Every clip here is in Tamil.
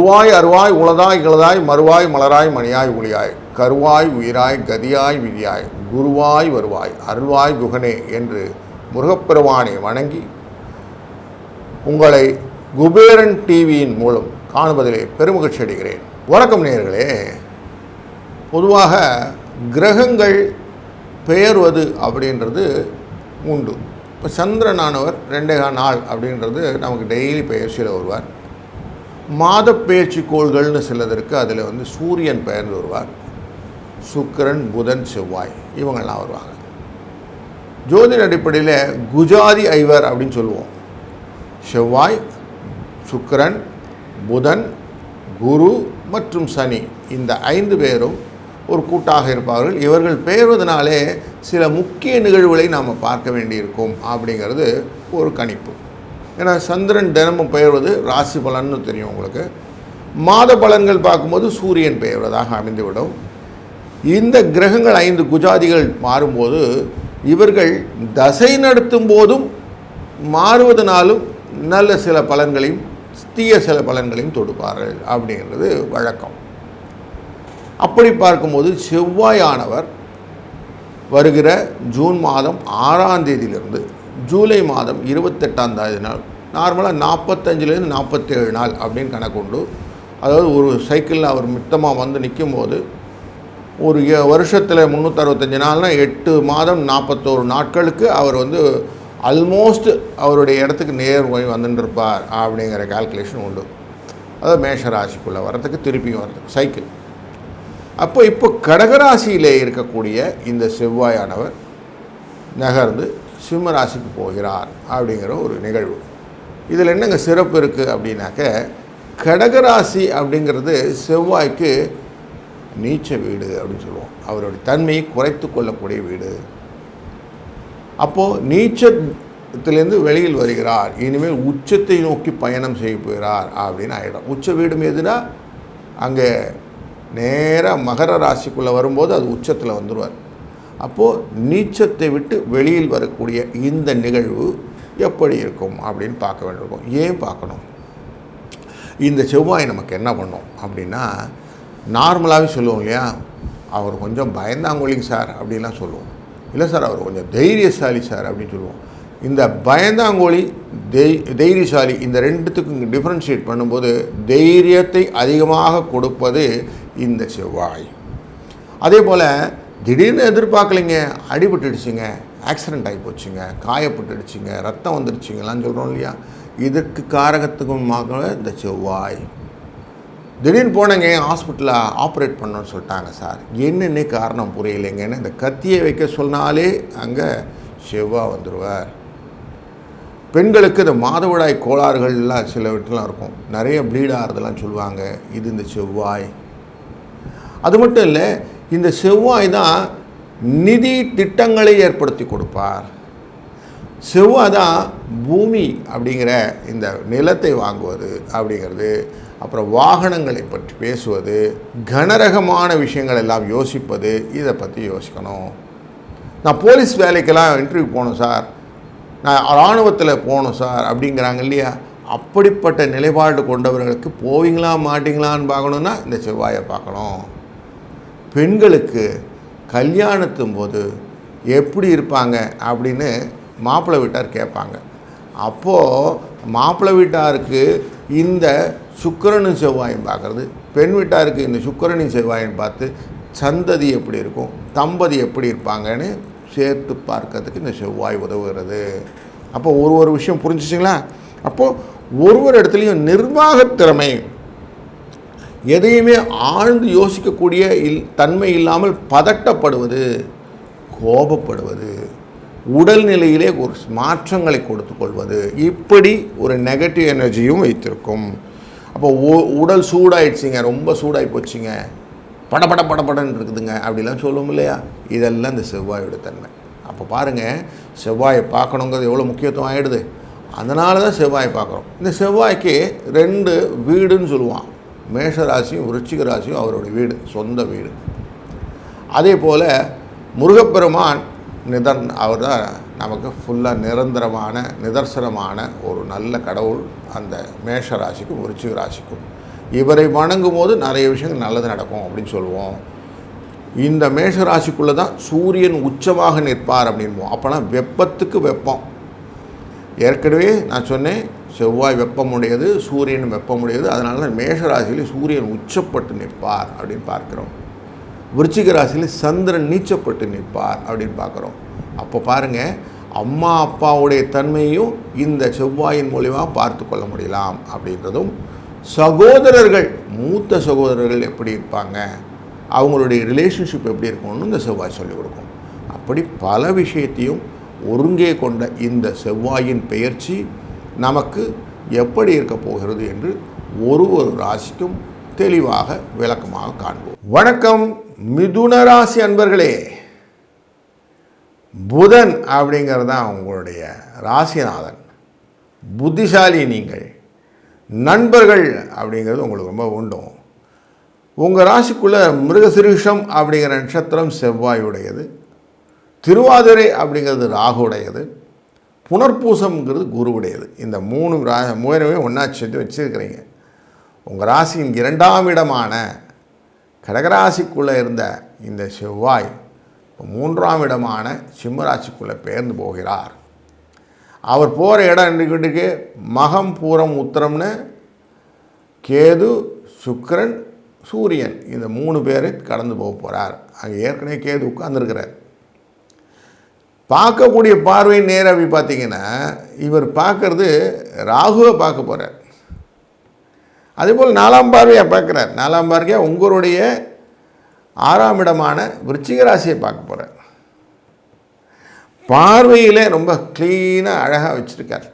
உருவாய் அருவாய் உளதாய் இளதாய் மறுவாய் மலராய் மணியாய் ஒளியாய். கருவாய் உயிராய் கதியாய் விதியாய். குருவாய் வருவாய். அருள்வாய் குகனே என்று முருகப்பெருமானை வணங்கி உங்களை குபேரன் டிவியின் மூலம் காணுவதிலே பெருமகிழ்ச்சி அடைகிறேன். வணக்கம் நேர்களே பொதுவாக கிரகங்கள் பெயர்வது அப்படின்றது உண்டு. இப்போ சந்திரனானவர் ரெண்டே நாள் அப்படின்றது நமக்கு டெய்லி பயிற்சியில் வருவார். மாத பெயர்ச்சி கோள்கள்னு சிலதற்கு அதில் வந்து சூரியன் பெயர்ந்து வருவார். சுக்கரன் புதன் செவ்வாய் இவங்கள்லாம் வருவாங்க. ஜோதிட அடிப்படையில் குஜாதி ஐவர் அப்படின்னு சொல்லுவோம். செவ்வாய் சுக்கரன் புதன் குரு மற்றும் சனி இந்த ஐந்து பேரும் ஒரு கூட்டாக இருப்பார்கள். இவர்கள் பெயர்வதனாலே சில முக்கிய நிகழ்வுகளை நாம் பார்க்க வேண்டியிருக்கும் அப்படிங்கிறது ஒரு கணிப்பு. ஏன்னா சந்திரன் தினமும் பெயர்வது ராசி பலன்னு தெரியும் உங்களுக்கு. மாத பலன்கள் பார்க்கும்போது சூரியன் பெயர்வதாக அமைந்துவிடும். இந்த கிரகங்கள் ஐந்து குஜாதிகள் மாறும்போது இவர்கள் தசை நடத்தும் போதும் மாறுவதனாலும் நல்ல சில பலன்களையும் தீய சில பலன்களையும் தொடுப்பார்கள் அப்படிங்கிறது வழக்கம். அப்படி பார்க்கும்போது செவ்வாயானவர் வருகிற ஜூன் மாதம் ஆறாம் தேதியிலிருந்து ஜூலை மாதம் இருபத்தெட்டாம் தேதி நாள் நார்மலாக நாற்பத்தஞ்சிலேருந்து நாற்பத்தேழு நாள் அப்படின்னு கணக்குண்டு. அதாவது ஒரு சைக்கிளில் அவர் மித்தமாக வந்து நிற்கும் போது ஒரு வருஷத்தில் முந்நூற்றறுபத்தஞ்சு நாள்னால் எட்டு மாதம் நாற்பத்தோரு நாட்களுக்கு அவர் வந்து ஆல்மோஸ்ட் அவருடைய இடத்துக்கு நேர் போய் வந்துட்டுருப்பார் அப்படிங்கிற கால்குலேஷன் உண்டு. அதாவது மேஷ ராசிக்குள்ளே வரத்துக்கு திருப்பியும் வரதுக்கு சைக்கிள். அப்போ இப்போ கடகராசியிலே இருக்கக்கூடிய இந்த செவ்வாயானவர் நகர்ந்து சிம்மராசிக்கு போகிறார் அப்படிங்கிற ஒரு நிகழ்வு. இதில் என்னங்க சிறப்பு இருக்குது அப்படின்னாக்க கடகராசி அப்படிங்கிறது செவ்வாய்க்கு நீச்ச வீடு அப்படின்னு சொல்லுவோம். அவருடைய தன்மையை குறைத்து கொள்ளக்கூடிய வீடு. அப்போது நீச்சத்திலேருந்து வெளியில் வருகிறார். இனிமேல் உச்சத்தை நோக்கி பயணம் செய்ய போகிறார் அப்படின்னு ஆகிடும் உச்ச வீடும் எதுனா அங்கே நேராக மகர ராசிக்குள்ளே வரும்போது அது உச்சத்தில் வந்துடுவார் அப்போது நீச்சத்தை விட்டு வெளியில் வரக்கூடிய இந்த நிகழ்வு எப்படி இருக்கும் அப்படின்னு பார்க்க வேண்டியிருக்கும். ஏன் பார்க்கணும்? இந்த செவ்வாய் நமக்கு என்ன பண்ணும் அப்படின்னா நார்மலாகவே சொல்லுவோம் இல்லையா? அவர் கொஞ்சம் பயந்தாங்கொழிங்க சார் அப்படின்லாம் சொல்லுவோம். இல்லை சார் அவர் கொஞ்சம் தைரியசாலி சார் அப்படின்னு சொல்லுவோம். இந்த பயந்தாங்கோழி தெய் தைரியசாலி இந்த ரெண்டுத்துக்கும் டிஃப்ரென்ஷியேட் பண்ணும்போது தைரியத்தை அதிகமாக கொடுப்பது இந்த செவ்வாய். அதே போல் திடீர்னு எதிர்பார்க்கலைங்க அடிபட்டுடுச்சுங்க ஆக்சிடெண்ட் ஆகி போச்சுங்க காயப்பட்டுடுச்சுங்க ரத்தம் வந்துடுச்சுங்கலாம் சொல்கிறோம் இல்லையா? இதற்கு காரகத்துக்குமாக இந்த செவ்வாய். திடீர்னு போனேங்க ஹாஸ்பிட்டலில் ஆப்ரேட் பண்ணோன்னு சொல்லிட்டாங்க சார். என்னென்ன காரணம் புரியலைங்கன்னு இந்த கத்தியை வைக்க சொன்னாலே அங்கே செவ்வாய் வந்துடுவார் பெண்களுக்கு இந்த மாதவிடாய் கோளாறுகள்லாம் சில வீட்டுலாம் இருக்கும். நிறைய ப்ளீட் ஆகிறதுலாம் சொல்லுவாங்க. இது இந்த செவ்வாய். அது மட்டும் இல்லை இந்த செவ்வாய் தான் நிதி திட்டங்களை ஏற்படுத்தி கொடுப்பார். செவ்வாய் தான் பூமி அப்படிங்கிற இந்த நிலத்தை வாங்குவது அப்படிங்கிறது அப்புறம் வாகனங்களை பற்றி பேசுவது கனரகமான விஷயங்கள் எல்லாம் யோசிப்பது இதை பற்றி யோசிக்கணும். நான் போலீஸ் வேலைக்கெல்லாம் இன்டர்வியூ போகணும் சார். நான் இராணுவத்தில் போகணும் சார் அப்படிங்கிறாங்க இல்லையா? அப்படிப்பட்ட நிலைப்பாடு கொண்டவர்களுக்கு போவீங்களா மாட்டிங்களான்னு பார்க்கணுன்னா இந்த செவ்வாயை பார்க்கணும். பெண்களுக்கு கல்யாணத்தும் போது எப்படி இருப்பாங்க அப்படின்னு மாப்பிள்ளை வீட்டார் கேட்பாங்க. அப்போது மாப்பிள்ளை வீட்டாருக்கு இந்த சுக்கிரனும் செவ்வாயும் பார்க்குறது பெண் வீட்டாருக்கு இந்த சுக்கரனும் செவ்வாயும் பார்த்து சந்ததி எப்படி இருக்கும் தம்பதி எப்படி இருப்பாங்கன்னு சேர்த்து பார்க்கறதுக்கு இந்த செவ்வாய் உதவுகிறது. அப்போ ஒரு ஒரு விஷயம் புரிஞ்சிச்சிங்களா? அப்போது ஒரு ஒரு இடத்துலையும் நிர்வாக திறமை எதையுமே ஆழ்ந்து யோசிக்கக்கூடிய இல் தன்மை இல்லாமல் பதட்டப்படுவது கோபப்படுவது உடல்நிலையிலே ஒரு மாற்றங்களை கொடுத்து கொள்வது இப்படி ஒரு நெகட்டிவ் எனர்ஜியும் வைத்திருக்கும். அப்போ உ- உடல் சூடாயிடுச்சிங்க ரொம்ப சூடாகி போச்சுங்க. படபட படபடன்னு இருக்குதுங்க. அப்படிலாம் சொல்லுவோம் இல்லையா? இதெல்லாம் இந்த செவ்வாயோட தன்மை. அப்போ பாருங்கள் செவ்வாயை பார்க்கணுங்கிறது எவ்வளோ முக்கியத்துவம் ஆகிடுது அதனால தான் செவ்வாயை பார்க்குறோம். இந்த செவ்வாய்க்கு ரெண்டு வீடுன்னு சொல்லுவான். மேஷ ராசியும் விருச்சிக ராசியும் அவருடைய வீடு சொந்த வீடு. அதே போல் முருகப்பெருமான் நிதர் அவர் தான் நமக்கு ஃபுல்லாக நிரந்தரமான நிதர்சனமான ஒரு நல்ல கடவுள் அந்த மேஷ ராசிக்கும் விருச்சிக ராசிக்கும். இவரை வணங்கும் போது நிறைய விஷயங்கள் நல்லது நடக்கும் அப்படின்னு சொல்லுவோம். இந்த மேஷ ராசிக்குள்ளே தான் சூரியன் உச்சமாக நிற்பார் அப்படின்போம் அப்போனா வெப்பத்துக்கு வெப்பம். ஏற்கனவே நான் சொன்னேன் செவ்வாய் வெப்பமுடையது சூரியன் வெப்பமுடையது. அதனால தான் மேஷ ராசியில் சூரியன் உச்சப்பட்டு நிற்பார் அப்படின்னு பார்க்குறோம். விருச்சிக ராசியில் சந்திரன் நீச்சப்பட்டு நிற்பார் அப்படின்னு பார்க்குறோம். அப்போ பாருங்கள் அம்மா அப்பாவுடைய தன்மையும் இந்த செவ்வாயின் மூலிமா பார்த்து கொள்ள முடியலாம் அப்படின்றதும் சகோதரர்கள் மூத்த சகோதரர்கள் எப்படி இருப்பாங்க அவங்களுடைய ரிலேஷன்ஷிப் எப்படி இருக்கும்னு இந்த செவ்வாய் சொல்லிக் கொடுக்கும். அப்படி பல விஷயத்தையும் ஒருங்கே கொண்ட இந்த செவ்வாயின் பெயர்ச்சி நமக்கு எப்படி இருக்க போகிறது என்று ஒரு ஒரு ராசிக்கும் தெளிவாக விளக்கமாக காண்போம். வணக்கம் மிதுன ராசி அன்பர்களே. புதன் அப்படிங்கிறது தான் உங்களுடைய ராசிநாதன். புத்திசாலி நீங்கள். நண்பர்கள் அப்படிங்கிறது உங்களுக்கு ரொம்ப உண்டும். உங்கள் ராசிக்குள்ளே மிருகசிருஷம் அப்படிங்கிற நட்சத்திரம் செவ்வாயுடையது. திருவாதிரை அப்படிங்கிறது ராகுடையது புனர்பூசம்ங்கிறது குருவுடையது. இந்த மூணு ரா மூணுமே ஒன்றா சேர்த்து வச்சுருக்கிறீங்க. உங்கள் ராசியின் இரண்டாம் இடமான கடகராசிக்குள்ளே இருந்த இந்த செவ்வாய் இப்போ மூன்றாம் இடமான சிம்மராசிக்குள்ளே பெயர்ந்து போகிறார். அவர் போகிற இடம் என்னக்கிட்டு மகம் பூரம் உத்திரம்னு கேது சுக்கிரன் சூரியன். இந்த மூணு பேரை கடந்து போக போகிறார் அங்கே ஏற்கனவே கேது உட்கார்ந்துருக்கிறார். பார்க்கக்கூடிய பார்வை நேராக அப்படி பார்த்தீங்கன்னா இவர் பார்க்குறது ராகுவை பார்க்க போகிறார் அதேபோல் நாலாம் பார்வையாக பார்க்குறார். நாலாம் பார்வையாக உங்களுடைய ஆறாம் இடமான விருச்சிக ராசியை பார்க்க போகிறார் பார்வையிலே ரொம்ப க்ளீனாக அழகாக வச்சுருக்கார்.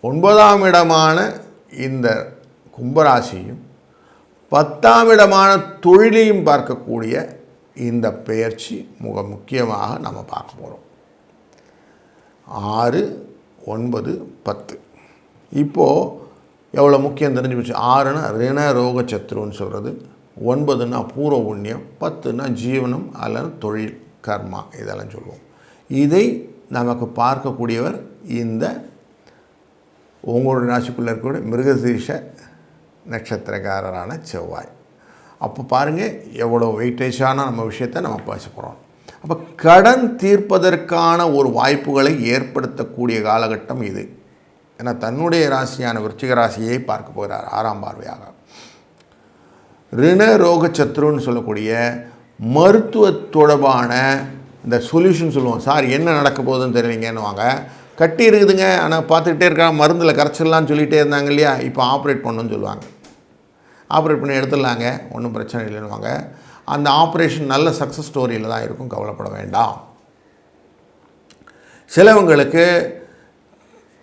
ஒன்பதாம் இடமான இந்த கும்பராசியும் பத்தாம் இடமான தொழிலையும் பார்க்கக்கூடிய இந்த பெயர்ச்சி மிக முக்கியமாக நம்ம பார்க்க போகிறோம் ஆறு ஒன்பது பத்து. இப்போது எவ்வளோ முக்கியம் தெரிஞ்சு போச்சு? ஆறுனா ரிண ரோக சத்ருன்னு சொல்கிறது ஒன்பதுன்னா பூர்வ புண்ணியம் பத்துனா ஜீவனம் அல்லது தொழில் கர்மா இதெல்லாம் சொல்லுவோம். இதை நமக்கு பார்க்கக்கூடியவர் இந்த உங்களோட ராசிக்குள்ளே இருக்கக்கூடிய மிருகசீஷ நட்சத்திரக்காரரான செவ்வாய். அப்போ பாருங்கள் எவ்வளோ வெயிட்டேஜான நம்ம விஷயத்தை நம்ம பேச போகிறோம் அப்போ கடன் தீர்ப்பதற்கான ஒரு வாய்ப்புகளை ஏற்படுத்தக்கூடிய காலகட்டம் இது. ஏன்னா தன்னுடைய ராசியான விருச்சிக ராசியை பார்க்க போகிறார் ஆறாம் பார்வையாக. ரிண ரோக சத்ருன்னு சொல்லக்கூடிய மருத்துவ தொடர்பான இந்த சொல்யூஷன் சொல்லுவோம். சார் என்ன நடக்க போகுதுன்னு தெரியலீங்கன்னு கட்டி இருக்குதுங்க ஆனால் பார்த்துக்கிட்டே இருக்காங்க. மருந்தில் கரைச்சிடலாம்னு சொல்லிகிட்டே இருந்தாங்க இல்லையா? இப்போ ஆப்ரேட் பண்ணணும்னு சொல்லுவாங்க. ஆப்ரேட் பண்ணி எடுத்துடலாங்க. ஒன்றும் பிரச்சனை இல்லைன்னுவாங்க. அந்த ஆப்ரேஷன் நல்ல சக்ஸஸ் ஸ்டோரியில் தான் இருக்கும். கவலைப்பட வேண்டாம். சிலவங்களுக்கு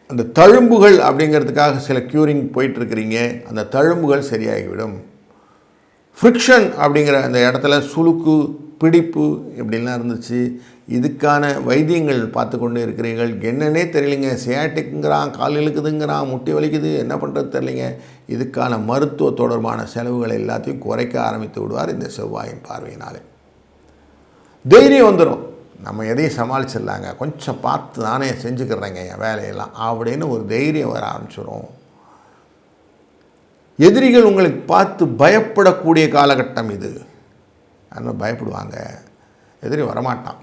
அந்த தழும்புகள் அப்படிங்கிறதுக்காக சில க்யூரிங் போயிட்டுருக்கிறீங்க. அந்த தழும்புகள் சரியாகிவிடும். ஃப்ரிக்ஷன் அப்படிங்கிற அந்த இடத்துல சுழுக்கு பிடிப்பு இப்படிலாம் இருந்துச்சு. இதுக்கான வைத்தியங்கள் பார்த்து கொண்டு இருக்கிறீர்கள். என்னன்னே தெரியலைங்க. சியாட்டிக்குங்கிறான் கால் இழுக்குதுங்கிறான் முட்டி வலிக்குது என்ன பண்ணுறது தெரியலைங்க. இதுக்கான மருத்துவ தொடர்பான செலவுகள் எல்லாத்தையும் குறைக்க ஆரம்பித்து விடுவார் இந்த செவ்வாயின் பார்வையினாலே. தைரியம் வந்துடும் நம்ம எதையும் சமாளிச்சிடலாங்க. கொஞ்சம் பார்த்து நானே செஞ்சுக்கிறேங்க என் வேலையெல்லாம் அப்படின்னு ஒரு தைரியம் வர ஆரம்பிச்சிடும் எதிரிகள் உங்களுக்கு பார்த்து பயப்படக்கூடிய காலகட்டம் இது. அதனால் பயப்படுவாங்க. எதிரி வரமாட்டான்.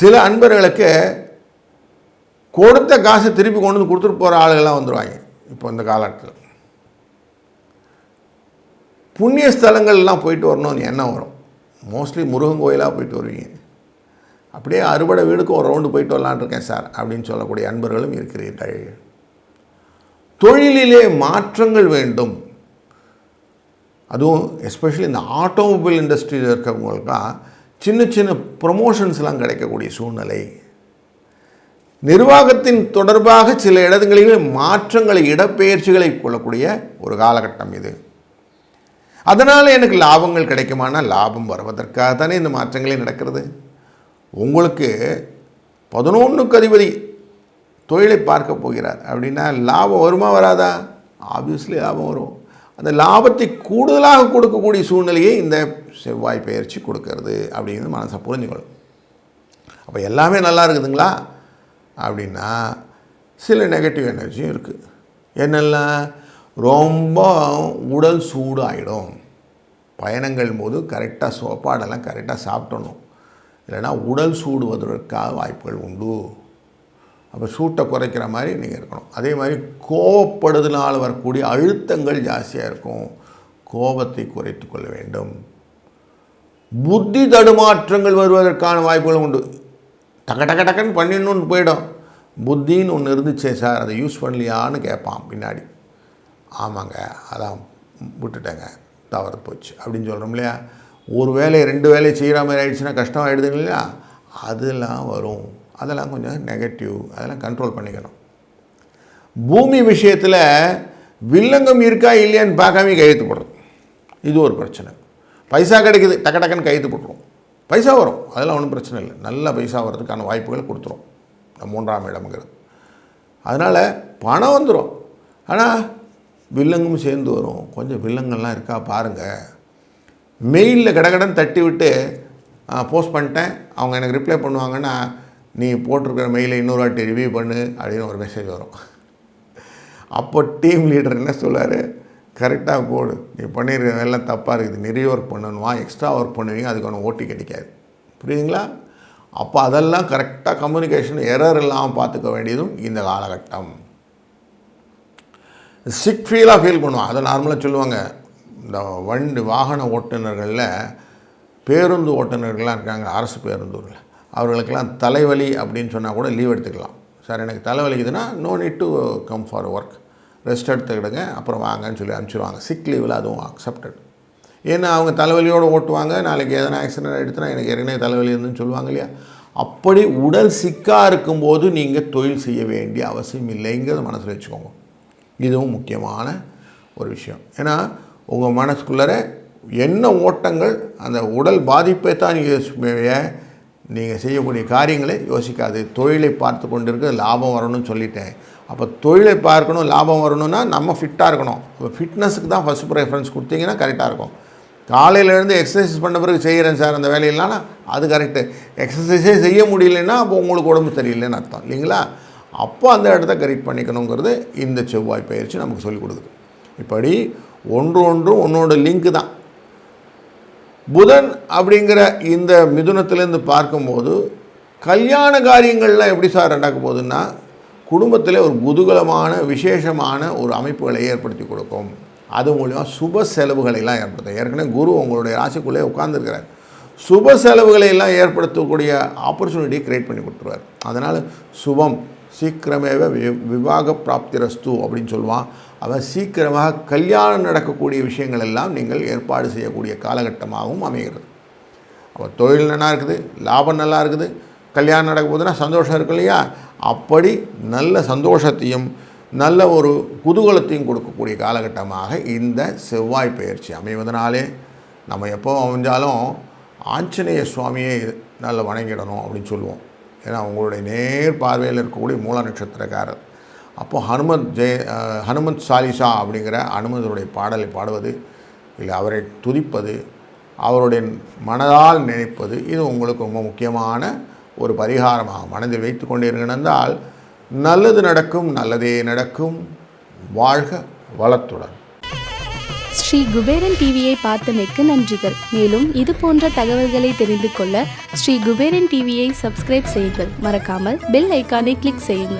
சில அன்பர்களுக்கு கொடுத்த காசை திருப்பி கொண்டு வந்து கொடுத்துட்டு போகிற ஆளுகள்லாம் வந்துடுவாங்க இப்போ இந்த காலகட்டத்தில். புண்ணிய ஸ்தலங்கள்லாம் போயிட்டு வரணும்னு எண்ணம் வரும். மோஸ்ட்லி முருகன் கோயிலாக போயிட்டு வருவீங்க. அப்படியே அறுபடை வீடுக்கும் ஒரு ரவுண்டு போயிட்டு வரலான்ட்ருக்கேன் சார் அப்படின்னு சொல்லக்கூடிய அன்பர்களும் இருக்கிறீர்கள். தொழிலிலே மாற்றங்கள் வேண்டும். அதுவும் எஸ்பெஷலி இந்த ஆட்டோமொபைல் இண்டஸ்ட்ரியில் இருக்கிறவங்களுக்கெல்லாம் சின்ன சின்ன ப்ரொமோஷன்ஸ்லாம் கிடைக்கக்கூடிய சூழ்நிலை. நிர்வாகத்தின் தொடர்பாக சில இடங்களிலே மாற்றங்களை இடப்பெயர்ச்சிகளை கொள்ளக்கூடிய ஒரு காலகட்டம் இது. அதனால் எனக்கு லாபங்கள் கிடைக்குமானா லாபம் வருவதற்காக தானே இந்த மாற்றங்களே நடக்கிறது. உங்களுக்கு பதினொன்றுக்கு அதிபதி தொழிலை பார்க்க போகிறார் அப்படின்னா லாபம் வருமா வராதா? ஆப்வியஸ்லி லாபம் வரும். அந்த லாபத்தை கூடுதலாக கொடுக்கக்கூடிய சூழ்நிலையை இந்த செவ்வாய் பயிற்சி கொடுக்கறது அப்படிங்கிறது மனசை புரிஞ்சுக்கணும். அப்போ எல்லாமே நல்லா இருக்குதுங்களா? அப்படின்னா சில நெகட்டிவ் எனர்ஜியும் இருக்குது என்னெல்லாம் ரொம்ப உடல் சூடு ஆகிடும் பயணங்கள் போது கரெக்டாக சோப்பாடெல்லாம் கரெக்டாக சாப்பிடணும் இல்லைன்னா உடல் சூடுவதற்காக வாய்ப்புகள் உண்டு. அப்போ சூட்டை குறைக்கிற மாதிரி நீங்கள் இருக்கணும். அதே மாதிரி கோவப்படுதனால் வரக்கூடிய அழுத்தங்கள் ஜாஸ்தியாக இருக்கும். கோபத்தை குறைத்து கொள்ள வேண்டும். புத்தி தடுமாற்றங்கள் வருவதற்கான வாய்ப்புகள் உண்டு. டக்க டக்க டக்குன்னு பண்ணிடணும்னு போயிடும். புத்தின்னு ஒன்று இருந்துச்சே சார் அதை யூஸ் பண்ணலையான்னு கேட்பான் பின்னாடி. ஆமாங்க அதான் விட்டுட்டேங்க தவறு போச்சு. அப்படின்னு சொல்கிறோம் இல்லையா? ஒரு வேலையை ரெண்டு வேலையை செய்கிற மாதிரி ஆயிடுச்சுன்னா கஷ்டம் ஆகிடுதுங்க இல்லையா? அதெல்லாம் வரும். அதெல்லாம் கொஞ்சம் நெகட்டிவ் அதெல்லாம் கண்ட்ரோல் பண்ணிக்கணும். பூமி விஷயத்தில் வில்லங்கம் இருக்கா இல்லையான்னு பார்க்காம கையெழுத்து போடுறது இது ஒரு பிரச்சனை. பைசா கிடைக்குது டக்கு டக்குன்னு கையெழுத்து போட்டுரும். பைசா வரும் அதெல்லாம் ஒன்றும் பிரச்சனை இல்லை. நல்ல பைசா வர்றதுக்கான வாய்ப்புகள் கொடுத்துரும். மூன்றாம் இடம்ங்கிறது. அதனால் பணம் வந்துடும் ஆனால் வில்லங்கும் சேர்ந்து வரும். கொஞ்சம் வில்லங்கள்லாம் இருக்கா பாருங்கள் மெயிலில் கடகடன் தட்டி விட்டு போஸ்ட் பண்ணிட்டேன். அவங்க எனக்கு ரிப்ளை பண்ணுவாங்கன்னா நீ போட்டிருக்கிற மெயிலை இன்னொரு வாட்டி ரிவ்யூ பண்ணு அப்படின்னு ஒரு மெசேஜ் வரும். அப்போ டீம் லீடர் என்ன சொல்லுவார் கரெக்டாக போடு. நீ பண்ணியிருக்க எல்லாம் தப்பாக இருக்குது. நிறைய ஒர்க் பண்ணணுமா? எக்ஸ்ட்ரா ஒர்க் பண்ணுவீங்க அதுக்கான ஓட்டி கிடைக்காது. புரியுதுங்களா? அப்போ அதெல்லாம் கரெக்டாக கம்யூனிகேஷன் எரர் இல்லாமல் பார்த்துக்க வேண்டியதும் இந்த காலகட்டம். சிக் ஃபீலாக ஃபீல் பண்ணுவான். அதை நார்மலாக சொல்லுவாங்க. இந்த வண்டி வாகன ஓட்டுநர்களில் பேருந்து ஓட்டுநர்கள்லாம் இருக்காங்க அரசு பேருந்தூரில் அவர்களுக்கெல்லாம் தலைவலி அப்படின்னு சொன்னால் கூட லீவ் எடுத்துக்கலாம். சார் எனக்கு தலைவலிக்குதுன்னா no need to come for work rest எடுத்துக்கிடுங்க அப்புறம் வாங்கன்னு சொல்லி அனுப்பிச்சிடுவாங்க சிக் லீவில் அதுவும் அக்செப்டட் ஏன்னா அவங்க தலைவலியோடு ஓட்டுவாங்க. நாளைக்கு எதனா ஆக்சிடென்ட் எடுத்துனா எனக்கு ஏற்கனவே தலைவலி இருந்துன்னு சொல்லுவாங்க இல்லையா? அப்படி உடல் சிக்காக இருக்கும்போது நீங்கள் தொழில் செய்ய வேண்டிய அவசியம் இல்லைங்கிறத மனசில் வச்சுக்கோங்க. இதுவும் முக்கியமான ஒரு விஷயம். ஏன்னா உங்கள் மனசுக்குள்ளே என்ன ஓட்டங்கள் அந்த உடல் பாதிப்பை தான் நீங்கள் நீங்கள் செய்யக்கூடிய காரியங்களை யோசிக்காது. தொழிலை பார்த்து கொண்டு இருக்க லாபம் வரணும்னு சொல்லிட்டேன். அப்போ தொழிலை பார்க்கணும் லாபம் வரணும்னா நம்ம ஃபிட்டாக இருக்கணும். இப்போ ஃபிட்னஸுக்கு தான் ஃபஸ்ட் ப்ரிஃபரன்ஸ் கொடுத்தீங்கன்னா கரெக்டாக இருக்கும். காலையிலேருந்து எக்ஸசைஸ் பண்ண பிறகு செய்கிறேன் சார் அந்த வேலையில்னா அது கரெக்டு எக்ஸசைஸே செய்ய முடியலன்னா அப்போ உங்களுக்கு உடம்பு சரியில்லைன்னு அர்த்தம் இல்லைங்களா? அப்போ அந்த இடத்த கரெக்ட் பண்ணிக்கணுங்கிறது இந்த செவ்வாய் பயிற்சி நமக்கு சொல்லிக் கொடுக்குது. இப்படி ஒன்று ஒன்றும் ஒன்றோட லிங்க் தான். புதன் அப்படிங்கிற இந்த மிதுனத்திலேருந்து பார்க்கும்போது கல்யாண காரியங்கள்லாம் எப்படி சார் நடக்க போகுதுன்னா குடும்பத்தில் ஒரு குதூகலமான விசேஷமான ஒரு அமைப்புகளை ஏற்படுத்தி கொடுக்கும். அது மூலிமா சுப செலவுகளை எல்லாம் ஏற்படுத்தும். ஏற்கனவே குரு உங்களுடைய ராசிக்குள்ளே உட்கார்ந்துருக்கிறார். சுப செலவுகளை எல்லாம் ஏற்படுத்தக்கூடிய ஆப்பர்ச்சுனிட்டி கிரியேட் பண்ணி கொடுத்துருவார். அதனால் சுபம் சீக்கிரமேவ வி விவாக பிராப்திரஸ்து அப்படின்னு சொல்லுவான். அவன் சீக்கிரமாக கல்யாணம் நடக்கக்கூடிய விஷயங்கள் எல்லாம் நீங்கள் ஏற்பாடு செய்யக்கூடிய காலகட்டமாகவும் அமைகிறது. அப்போ தொழில் நல்லா இருக்குது லாபம் நல்லா இருக்குது கல்யாணம் நடக்க போதுன்னா சந்தோஷம் இருக்கு இல்லையா? அப்படி நல்ல சந்தோஷத்தையும் நல்ல ஒரு குதூகலத்தையும் கொடுக்கக்கூடிய காலகட்டமாக இந்த செவ்வாய் பயிற்சி அமைவதனாலே நம்ம எப்போ அமைஞ்சாலும் ஆஞ்சநேய சுவாமியை நல்ல வணங்கிடணும் அப்படின்னு சொல்லுவோம். ஏன்னா அவங்களுடைய நேர் பார்வையில் இருக்கக்கூடிய மூல நட்சத்திரக்காரர். அப்போது ஹனுமத் ஜெய ஹனுமந்த் ஹனுமத் சாலிசா அப்படிங்கிற ஹனுமந்தருடைய பாடலை பாடுவது இல்லை அவரை துதிப்பது அவருடைய மனதால் நினைப்பது இது உங்களுக்கு ரொம்ப முக்கியமான ஒரு பரிகாரமாக மனதில் வைத்து கொண்டிருந்தால் நல்லது நடக்கும் நல்லதே நடக்கும். வாழ்க வளத்துடன். ஸ்ரீ குபேரன் டிவியை பார்த்தமைக்கு நன்றிகள். மேலும் இது போன்ற தகவல்களை தெரிந்து கொள்ள ஸ்ரீ குபேரன் டிவியை சப்ஸ்கிரைப் செய்யுங்கள். மறக்காமல் பெல் ஐக்கானை கிளிக் செய்யுங்கள்.